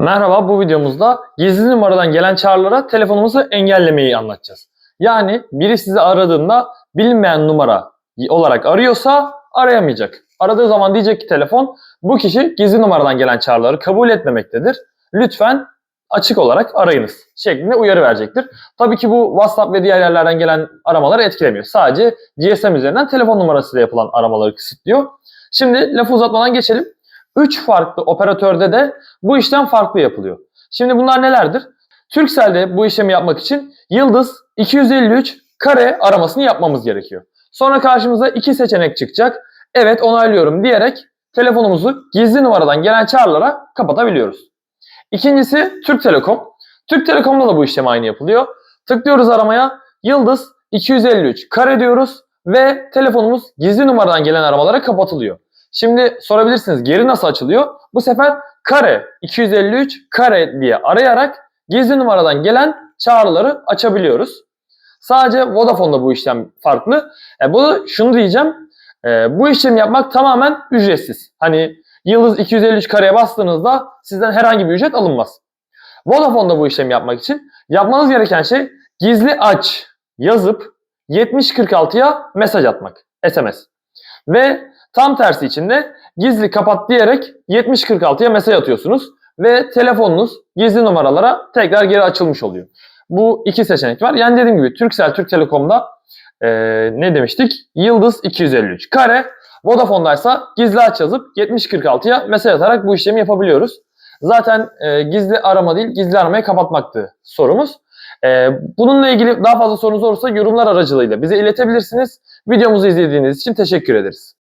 Merhaba, bu videomuzda gizli numaradan gelen çağrılara telefonumuzu engellemeyi anlatacağız. Yani biri sizi aradığında bilinmeyen numara olarak arıyorsa arayamayacak. Aradığı zaman diyecek ki telefon bu kişi gizli numaradan gelen çağrıları kabul etmemektedir. Lütfen açık olarak arayınız şeklinde uyarı verecektir. Tabii ki bu WhatsApp ve diğer yerlerden gelen aramaları etkilemiyor. Sadece GSM üzerinden telefon numarasıyla yapılan aramaları kısıtlıyor. Şimdi lafı uzatmadan geçelim. 3 farklı operatörde de bu işlem farklı yapılıyor. Şimdi bunlar nelerdir? Turkcell'de bu işlemi yapmak için yıldız 253 kare aramasını yapmamız gerekiyor. Sonra karşımıza iki seçenek çıkacak. Evet onaylıyorum diyerek telefonumuzu gizli numaradan gelen çağrılara kapatabiliyoruz. İkincisi Türk Telekom. Türk Telekom'da da bu işlem aynı yapılıyor. Tıklıyoruz aramaya yıldız 253 kare diyoruz ve telefonumuz gizli numaradan gelen aramalara kapatılıyor. Şimdi sorabilirsiniz geri nasıl açılıyor? Bu sefer kare 253 kare diye arayarak gizli numaradan gelen çağrıları açabiliyoruz. Sadece Vodafone'da bu işlem farklı. E, bu şunu diyeceğim. E, bu işlemi yapmak tamamen ücretsiz. Hani yıldız 253 kareye bastığınızda sizden herhangi bir ücret alınmaz. Vodafone'da bu işlemi yapmak için yapmanız gereken şey gizli aç yazıp 7046'ya mesaj atmak. SMS. Ve tam tersi için de gizli kapat diyerek 7046'ya mesaj atıyorsunuz ve telefonunuz gizli numaralara tekrar geri açılmış oluyor. Bu iki seçenek var. Yani dediğim gibi Turkcell, Türk Telekom'da e, ne demiştik? Yıldız 253 kare. Vodafone'daysa gizli aç yazıp 7046'ya mesaj atarak bu işlemi yapabiliyoruz. Zaten e, gizli arama değil, gizli aramayı kapatmaktı sorumuz. E, bununla ilgili daha fazla sorunuz olursa yorumlar aracılığıyla bize iletebilirsiniz. Videomuzu izlediğiniz için teşekkür ederiz.